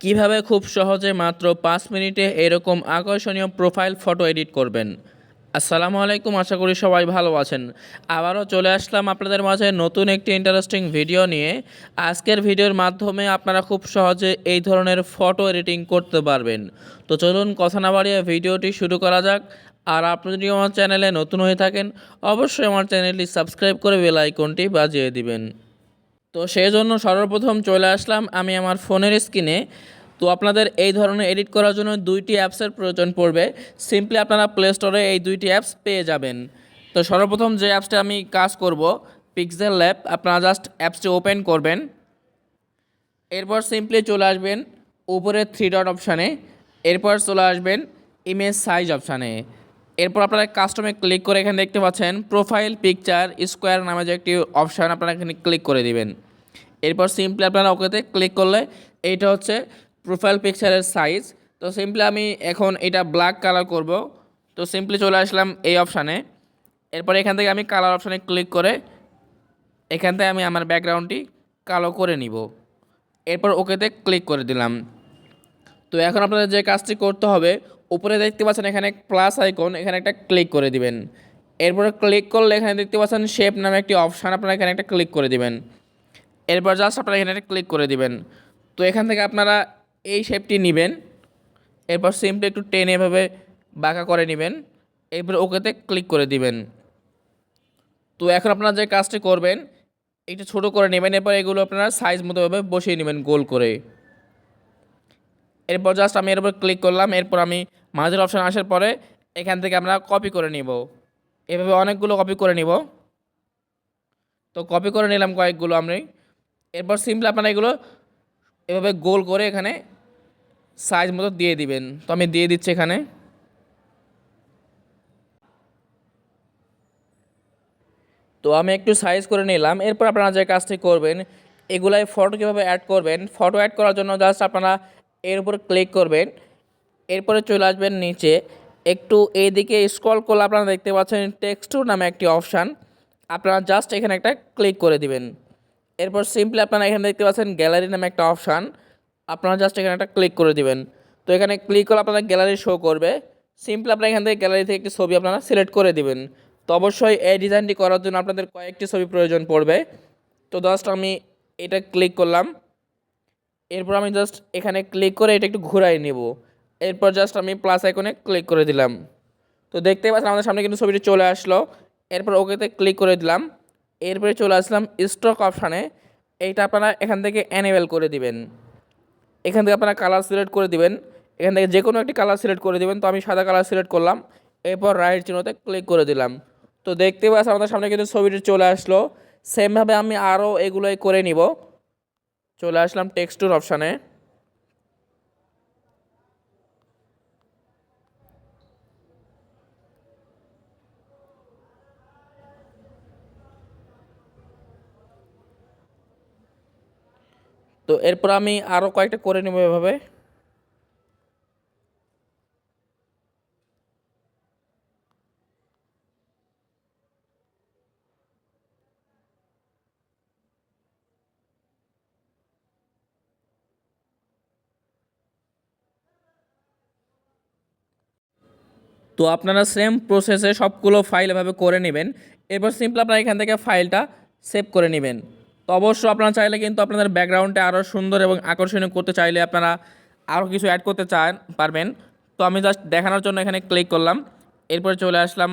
কীভাবে খুব সহজে মাত্র পাঁচ মিনিটে এরকম আকর্ষণীয় প্রোফাইল ফটো এডিট করবেন? আসসালামু আলাইকুম, আশা করি সবাই ভালো আছেন। আবারও চলে আসলাম আপনাদের মাঝে নতুন একটি ইন্টারেস্টিং ভিডিও নিয়ে। আজকের ভিডিওর মাধ্যমে আপনারা খুব সহজে এই ধরনের ফটো এডিটিং করতে পারবেন। তো চলুন কথা না বাড়িয়ে ভিডিওটি শুরু করা যাক। আর আপনি যদি আমার চ্যানেলে নতুন হয়ে থাকেন, অবশ্যই আমার চ্যানেলটি সাবস্ক্রাইব করে বেল আইকনটি বাজিয়ে দিবেন। তো সেই জন্য সর্বপ্রথম চলে আসলাম আমি আমার ফোনের স্ক্রিনে। তো আপনাদের এই ধরনের এডিট করার জন্য দুইটি অ্যাপসের প্রয়োজন পড়বে। সিম্পলি আপনারা প্লে স্টোরে এই দুইটি অ্যাপস পেয়ে যাবেন। তো সর্বপ্রথম যে অ্যাপসটা আমি কাজ করব পিক্সেল ল্যাব আপনারা জাস্ট অ্যাপসটি ওপেন করবেন। এরপর সিম্পলি চলে আসবেন উপরে থ্রি ডট অপশানে এরপর চলে আসবেন ইমেজ সাইজ অপশানে এরপর আপনারা কাস্টমে ক্লিক করে এখানে দেখতে পাচ্ছেন প্রোফাইল পিকচার স্কোয়ার নামে যে একটি অপশান আপনারা এখানে ক্লিক করে দিবেন। এরপর সিম্পলি আপনারা ওকেতে ক্লিক করলে এইটা হচ্ছে প্রোফাইল পিকচারের সাইজ তো সিম্পলি আমি এখন এটা ব্ল্যাক কালার করব। তো সিম্পলি চলে আসলাম এই অপশানে এরপর এখান থেকে আমি কালার অপশানে ক্লিক করে এখান থেকে আমি আমার ব্যাকগ্রাউন্ডটি কালো করে নিব। এরপর ওকেতে ক্লিক করে দিলাম। তো এখন আপনাদের যে কাজটি করতে হবে উপরে দেখতে পাচ্ছেন এখানে প্লাস আইকন এখানে একটা ক্লিক করে দিবেন। এরপরে ক্লিক করলে এখানে দেখতে পাচ্ছেন শেপ নামে একটি অপশান আপনারা এখানে একটা ক্লিক করে দিবেন। এরপর জাস্ট আপনারা এখানে একটা ক্লিক করে দিবেন। তো এখান থেকে আপনারা এই শেপটি নেবেন। এরপর সিম্পলি একটু টেনে এভাবে বাঁকা করে নেবেন। এরপর ওকেতে ক্লিক করে দিবেন। তো এখন আপনারা যে কাজটি করবেন, একটু ছোটো করে নেবেন। এরপর এগুলো আপনারা সাইজ মতোভাবে বসিয়ে নেবেন গোল করে। এরপর জাস্ট আমি এর উপর ক্লিক করলাম। এরপর আমি মাঝের অপশান আসার পরে এখান থেকে আমরা কপি করে নিব। এভাবে অনেকগুলো কপি করে নিব। তো কপি করে নিলাম কয়েকগুলো আমি। এরপর সিম্পলি আপনারা এগুলো এভাবে গোল করে এখানে সাইজ মতো দিয়ে দিবেন। তো আমি দিয়ে দিচ্ছি এখানে। তো আমি একটু সাইজ করে নিলাম। এরপর আপনারা যে কাজটি করবেন এগুলাই ফটো কীভাবে অ্যাড করবেন ফটো অ্যাড করার জন্য জাস্ট আপনারা এর উপর ক্লিক করবেন। এরপরে চলে আসবেন নিচে। একটু এইদিকে স্ক্রল করলে আপনারা দেখতে পাচ্ছেন টেক্সটুর নামে একটি অপশান আপনারা জাস্ট এখানে একটা ক্লিক করে দিবেন। এরপর সিম্পলি আপনারা এখানে দেখতে পাচ্ছেন গ্যালারি নামে একটা অপশান আপনারা জাস্ট এখানে একটা ক্লিক করে দিবেন। তো এখানে ক্লিক করলে আপনারা গ্যালারি শো করবে। সিম্পলি আপনারা এখান থেকে গ্যালারি থেকে একটি ছবি আপনারা সিলেক্ট করে দিবেন। তো অবশ্যই এই ডিজাইনটি করার জন্য আপনাদের কয়েকটি ছবি প্রয়োজন পড়বে। তো জাস্ট আমি এটা ক্লিক করলাম। এরপর আমি জাস্ট এখানে ক্লিক করে এটা একটু ঘুরাই নেব। এরপর জাস্ট আমি প্লাস আইকনে ক্লিক করে দিলাম। তো দেখতে পাচ্ছেন, আমাদের সামনে কিন্তু ছবিটি চলে আসলো। এরপর ওকেতে ক্লিক করে দিলাম। এরপরে চলে আসলাম স্টক অপশানে এইটা আপনারা এখান থেকে অ্যানেবেল করে দিবেন। এখান থেকে আপনারা কালার সিলেক্ট করে দিবেন। এখান থেকে যে কোনো একটি কালার সিলেক্ট করে দিবেন। তো আমি সাদা কালার সিলেক্ট করলাম। এরপর রাইট চিহ্নতে ক্লিক করে দিলাম। তো দেখতে পাচ্ছেন, আমাদের সামনে কিন্তু ছবিটি চলে আসলো। সেমভাবে আমি আরও এগুলোই করে নিব। চলে আসলাম টেক্সটুর অপশানে তো এরপর আমি আরও কয়েকটা করে নেব এভাবে। তো আপনারা সেম প্রসেসে সবগুলো ফাইল এভাবে করে নেবেন। এরপর সিম্পল আপনারা এখান থেকে ফাইলটা সেভ করে নেবেন। তো অবশ্য আপনারা চাইলে কিন্তু আপনাদের ব্যাকগ্রাউন্ডে আরও সুন্দর এবং আকর্ষণীয় করতে চাইলে আপনারা আরও কিছু অ্যাড করতে চান, পারবেন। তো আমি জাস্ট দেখানোর জন্য এখানে ক্লিক করলাম। এরপরে চলে আসলাম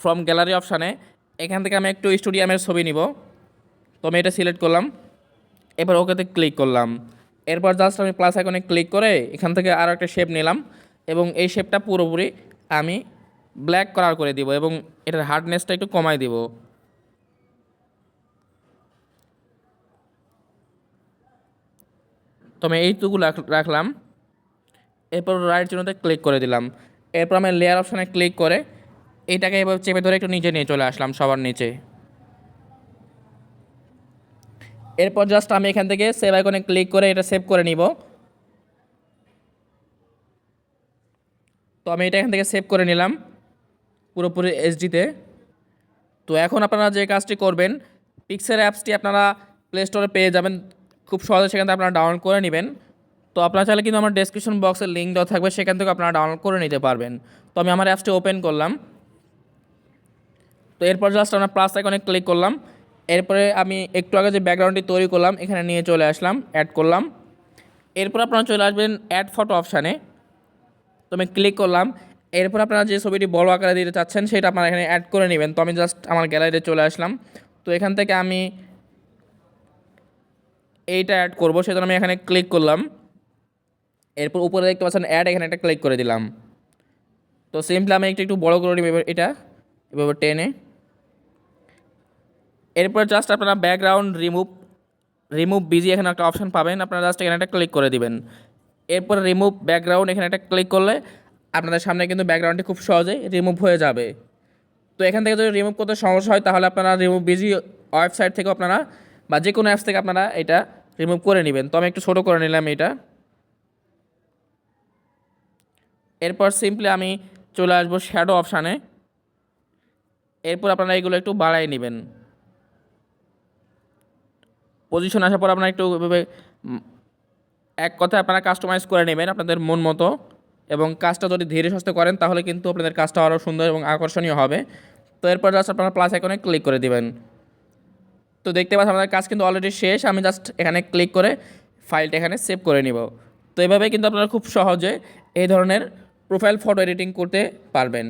ফ্রম গ্যালারি অপশানে এখান থেকে আমি একটু স্টুডিয়ামের ছবি নিব। তো আমি এটা সিলেক্ট করলাম। এবার ওকেতে ক্লিক করলাম। এরপর জাস্ট আমি প্লাস আইকনে ক্লিক করে এখান থেকে আরও একটা শেপ নিলাম এবং এই শেপটা পুরোপুরি আমি ব্ল্যাক কালার করে দিব এবং এটার হার্ডনেসটা একটু কমাই দিব। তো আমি এইটুকু রাখ- রাখলাম। এরপর রাইট চিহ্নতে ক্লিক করে দিলাম। এরপর আমি লেয়ার অপশানে ক্লিক করে এইটাকে এবার চেপে ধরে একটু নিচে নিয়ে চলে আসলাম সবার নিচে। এরপর জাস্ট আমি এখান থেকে সেভ আইকনে ক্লিক করে এটা সেভ করে নিব। তো আমি এটা এখান থেকে সেভ করে নিলাম পুরোপুরি এইচডিতে তো। এখন আপনারা যে কাজটি করবেন পিক্সেল অ্যাপসটি আপনারা প্লে স্টোরে পেয়ে যাবেন। খুব সহজে সেখান থেকে আপনারা ডাউনলোড করে নেবেন। তো আপনারা চাইলে কিন্তু আমার ডেসক্রিপশন বক্সের লিঙ্ক দেওয়া থাকবে, সেখান থেকে আপনারা ডাউনলোড করে নিতে পারবেন। তো আমি আমার অ্যাপসটি ওপেন করলাম। তো এরপর জাস্ট আমরা প্লাস আইকনে ক্লিক করলাম। এরপরে আমি একটু আগে যে ব্যাকগ্রাউন্ডটি তৈরি করলাম, এখানে নিয়ে চলে আসলাম অ্যাড করলাম। এরপর আপনারা চলে আসবেন অ্যাড ফটো অপশানে তো আমি ক্লিক করলাম। এরপর আপনারা যে ছবিটি বড় আকারে দিতে চাচ্ছেন, সেটা আপনারা এখানে অ্যাড করে নেবেন। তো আমি জাস্ট আমার গ্যালারিতে চলে আসলাম। তো এখান থেকে আমি এইটা অ্যাড করব, সেজন্য আমি এখানে ক্লিক করলাম। এরপর উপরে দেখতে পাচ্ছেন অ্যাড এখানে একটা ক্লিক করে দিলাম। তো সিম্পলি আমি একটু একটু বড় করে নিব এটা, এভাবে টেনে। এরপর জাস্ট আপনারা ব্যাকগ্রাউন্ড রিমুভ রিমুভ বিজি এখানে একটা অপশান পাবেন। আপনারা জাস্ট এখানে একটা ক্লিক করে দিবেন। এরপর রিমুভ ব্যাকগ্রাউন্ড এখানে একটা ক্লিক করলে আপনাদের সামনে কিন্তু ব্যাকগ্রাউন্ডটি খুব সহজেই রিমুভ হয়ে যাবে। তো এখান থেকে যদি রিমুভ করতে সমস্যা হয়, তাহলে আপনারা রিমুভ বিজি ওয়েবসাইট থেকে আপনারা বা যে কোনো অ্যাপস থেকে আপনারা এটা রিমুভ করে নেবেন। তো আমি একটু ছোটো করে নিলাম এটা। এরপর সিম্পলি আমি চলে আসব শ্যাডো অপশানে এরপর আপনারা এগুলো একটু বাড়াই নেবেন। পজিশন আসার পর আপনারা একটু এক কথায় আপনারা কাস্টমাইজ করে নেবেন আপনাদের মন মতো। এবং কাজটা যদি ধীরে সুস্থে করেন, তাহলে কিন্তু আপনাদের কাজটা আরও সুন্দর এবং আকর্ষণীয় হবে। তো এরপর জাস্ট আপনারা প্লাস আইকনে ক্লিক করে দিবেন। তো দেখতে পাচ্ছ আমাদের কাজ কিন্তু অলরেডি শেষ। আমি জাস্ট এখানে ক্লিক করে ফাইলটা এখানে সেভ করে নিব। তো এভাবে কিন্তু আপনারা খুব সহজে এই ধরনের প্রোফাইল ফটো এডিটিং করতে পারবেন।